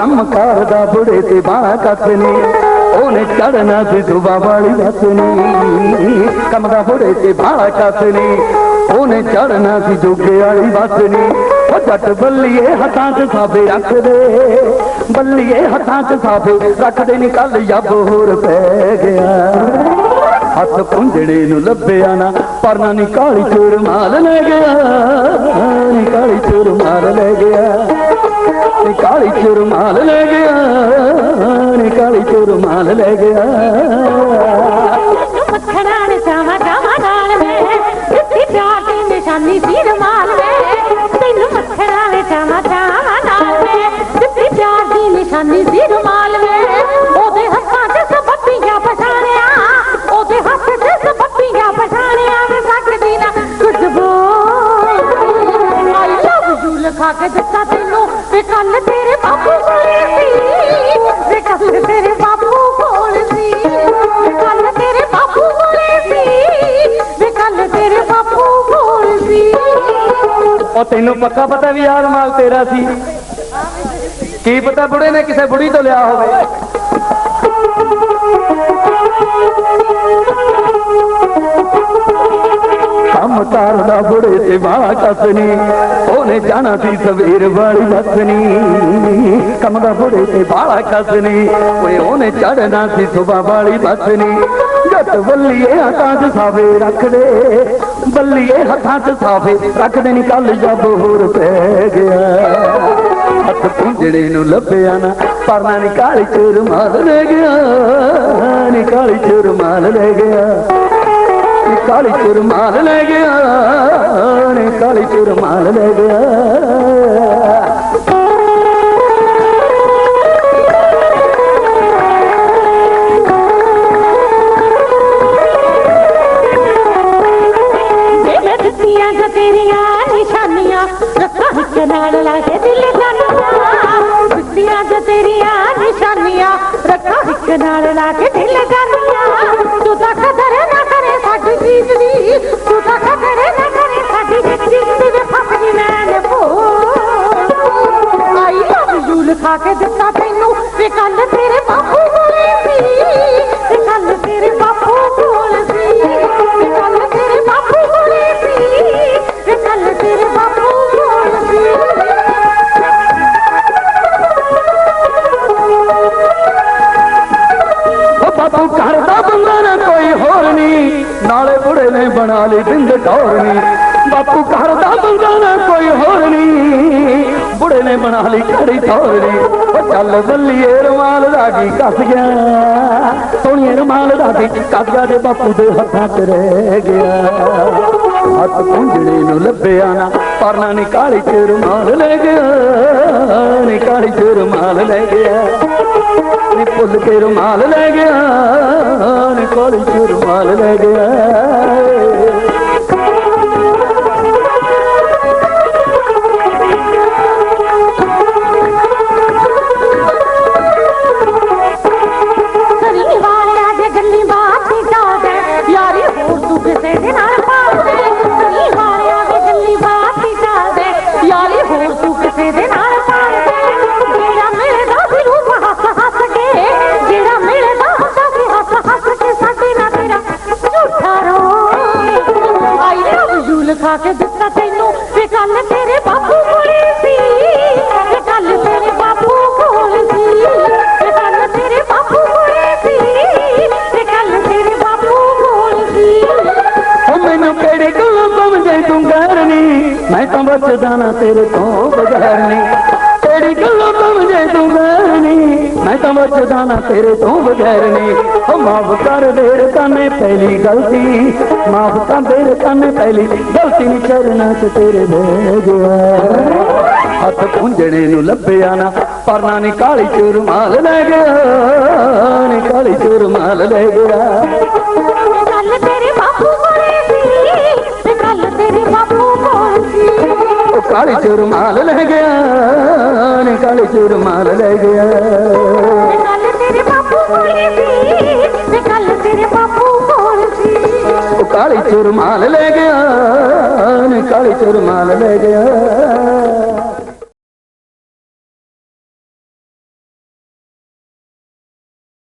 ਕੰਮ ਕਰਦਾ ਬੁੜੇ ਤੇ ਬਾਹਾਂ ਕੱਸ ਉਹਨੇ ਚੜਨਾ ਸੀ ਵਾਲੀ ਬੱਸ ਕੰਮ ਦਾ ਬੁੜੇ ਤੇ ਬਾਹਾਂ ਕੱਸ ਉਹਨੇ ਚੜਨਾ ਸੀ ਜੋਗੇ ਵਾਲੀ ਬੱਸ ਉਹ ਜੱਟ ਬੱਲੀਏ ਹੱਥਾਂ 'ਚ ਸਾਬੇ ਰੱਖਦੇ। ਬੱਲੀਏ ਹੱਥਾਂ 'ਚ ਸਾਫੇ ਰੱਖਦੇ ਨੀ ਕੱਲ ਜੱਬ ਹੋਰ ਪੈ ਗਿਆ। ਹੱਥ ਪੁੰਝੜੇ ਨੂੰ ਲੱਭਿਆ ਨਾ ਪਰਨਾ ਨੀ ਕਾਲੀ ਚੋਰ ਮਾਲ ਲੈ ਗਿਆ। ਨੀ ਕਾਲੀ ਚੋਰ ਮਾਲ ਲੈ ਗਿਆ। ਨੀ ਕਾਲੀ ਚੋਰ ਮਾਲ ਲੈ ਗਿਆ, ਨੀ ਕਾਲੀ ਚੋਰ ਮਾਲ ਲੈ ਗਿਆ। ਮੱਖਣਾ ਨੇ ਚਾਵਾ ਚਾਵਾ ਨਾਲ ਵੇ ਦਿੱਤੀ ਪਿਆਰ ਦੀ ਨਿਸ਼ਾਨੀ ਸੀ ਰਮਾਲ ਵੇ। ਤੈਨੂੰ ਮੱਖਣਾ ਨੇ ਚਾਵਾ ਚਾਵਾ ਨਾਲ ਵੇ ਦਿੱਤੀ ਪਿਆਰ ਦੀ ਨਿਸ਼ਾਨੀ ਸੀ ਰਮਾਲ ਵੇ। ਉਹਦੇ ਹੱਥਾਂ 'ਚ ਸਬੱਤੀਆਂ ਪਛਾਣਿਆ, ਉਹਦੇ ਹੱਥ 'ਚ ਸਬੱਤੀਆਂ ਪਛਾਣਿਆ ਵੇ ਸਕਦੀ ਨਾ ਕੁਝ ਬੋਲ ਆਈ ਲਵ ਯੂ, ਲਿਖਾ ਕੇ ਉਹ ਤੈਨੂੰ ਪੱਕਾ ਪਤਾ ਵੀ ਯਾਰ ਮਾਲ ਤੇਰਾ ਸੀ। ਕੀ ਪਤਾ ਬੁੜੇ ਨੇ ਕਿਸੇ ਬੁੜੀ ਤੋਂ ਲਿਆ ਹੋਵੇ। ਕੰਮ ਕਰਦਾ ਬੁੜੇ ਤੇ ਬਾਹ ਕੱਸਣੀ ਉਹਨੇ ਜਾਣਾ ਸੀ ਸਵੇਰ ਵਾਲੀ ਬੱਸਨੀ ਕੰਮ ਦਾ ਬੁੜੇ ਤੇ ਬਾਹ ਕੱਸਣੀ, ਓਏ ਉਹਨੇ ਚੜਨਾ ਸੀ ਸੁਬਾ ਵਾਲੀ ਬੱਸਨੀ ਜੱਟ ਬੱਲੀਏ ਹੱਥਾਂ 'ਚ ਸਾਵੇ ਰੱਖਦੇ ਬੱਲੀਏ ਹੱਥਾਂ 'ਚ ਸਾਫੇ, ਰੱਖਦੇ ਨੀ ਕੱਲ ਜੱਬ ਹੋਰ ਪੈ ਗਿਆ। ਹੱਥ ਪੁੰਜੜੇ ਨੂੰ ਲੱਭਿਆ ਨਾ, ਪਰਨਾ ਨੀ ਕਾਲੀ ਚੋਰ ਮਾਲ ਲੈ ਗਿਆ, ਨੀ ਕਾਲੀ ਚੋਰ ਮਾਲ ਲੈ ਗਿਆ। ਨੀ ਕਾਲੀ ਚੋਰ ਮਾਲ ਲੈ ਗਿਆ, ਨੀ ਕਾਲੀ ਚੋਰ ਮਾਲ ਲੈ ਗਿਆ। ਨਾਲ ਲਾ ਕੇ ਦਿਲ ਜਾਨੀਆਂ ਦਿੱਤੀਆਂ ਜੋ ਤੇਰੀਆਂ ਨਿਸ਼ਾਨੀਆਂ ਰੱਖਾਂ ਹਿੱਕ ਨਾਲ ਲਾ ਕੇ ਦਿਲ ਜਾਨੀਆਂ ਤੂੰ ਤਾਂ ਕਦਰ ਨਾ ਕਰੇ ਸਾਡੀ ਚੀਜ਼ ਦੀ ਤੂੰ ਤਾਂ ਕਦਰ ਨਾ ਕਰੇ ਸਾਡੀ ਚੀਜ਼ ਦੀ ਵੇ ਫਸਦੀ ਮੈਂ ਨੇ ਆਈ ਲਵ ਯੂ ਲਿਖਾ ਕੇ ਦਿੱਤਾ ਤੈਨੂੰ ਉਹ ਘਰ ਦਾ ਬੰਦਾ ਨਾ ਕੋਈ ਹੋਰ ਨਹੀਂ ਨਾਲੇ ਬੁੜੇ ਨੇ ਬਣਾ ਲਈ ਬਿੰਦ ਢੋਰਨੀ ਬਾਪੂ ਘਰ ਦਾ ਬੰਦਾ ਨਾ ਕੋਈ ਹੋਰ ਨਹੀਂ ਬੁੜੇ ਨੇ ਬਣਾ ਲਈ ਘੜੀ ਢੋਰਨੀ ਉਹ ਚੱਲ ਬੱਲੀਏ ਰਮਾਲ ਦਾ ਕੀ ਕੱਸ ਗਿਆ। ਸੋਹਣੀਏ ਰਮਾਲ ਦਾ ਕੀ ਕੱਸ ਗਿਆ ਤੇ ਬਾਪੂ ਦੇ ਹੱਥਾਂ 'ਚ ਰਹਿ ਗਿਆ। ਹੱਥ ਪੁੰਜੜੇ ਨੂੰ ਲੱਭਿਆ ਨਾ ਪਰਨਾ ਨੀ ਕਾਲੀ ਚ ਰੁਮਾਲ ਲੈ ਗਿਆ। ਨੀ ਚ ਰੁਮਾਲ ਲੈ ਗਿਆ। ਨੀ ਭੁੱਲ ਕੇ ਰੁਮਾਲ ਲੈ ਗਿਆ ਨੀ ਕਾਲੀ ਚ ਲੈ ਗਿਆ। ਤਾਂ ਬਚਦਾ ਨਾ ਤੇਰੇ ਤੋਂ ਬਗੈਰ ਨਹੀਂ ਕਿਹੜੀ ਗੱਲੋਂ ਸਮਝੇ ਤੂੰ ਗਰਨੀ ਮੈਂ ਤਾਂ ਬਚਦਾ ਨਾ ਤੇਰੇ ਤੋਂ ਬਗੈਰ ਨਹੀਂ ਉਹ ਮਾਫ ਕਰ ਦੇ ਰਕਾਨੇ ਪਹਿਲੀ ਗਲਤੀ। ਮਾਫ ਕਰ ਦੇ ਰਕਾਨੇ ਪਹਿਲੀ ਗਲਤੀ ਨਹੀਂ ਕਰਨਾ ਤੇ ਤੇਰੇ ਬਹਿ ਹੱਥ ਪੁੰਜਣੇ ਨੂੰ ਲੱਭਿਆ ਨਾ ਪਰਨਾ ਨੀ ਕਾਲੀ ਚ ਰੁਮਾਲ ਲੈ ਗਿਆ। ਨੀ ਕਾਲੀ ਚ ਰੁਮਾਲ ਲੈ ਗਿਆ। ਵੀ ਤੇਰੇ ਬਾਪੂ ਕਾਲੀ ਚੋਰ ਮਾਲ ਲੈ ਗਿਆ ਨੇ ਕਾਲੀ ਚੋਰ ਮਾਲ ਲੈ ਗਿਆ। ਕੱਲ ਤੇਰੇ ਬਾਪੂ ਕੋਲ ਸੀ ਮੈਂ ਕੱਲ ਤੇਰੇ ਬਾਪੂ ਕੋਲ ਸੀ। ਉਹ ਕਾਲੀ ਚੋਰ ਮਾਲ ਲੈ ਗਿਆ ਨੇ ਕਾਲੀ ਚੋਰ ਮਾਲ ਲੈ ਗਿਆ।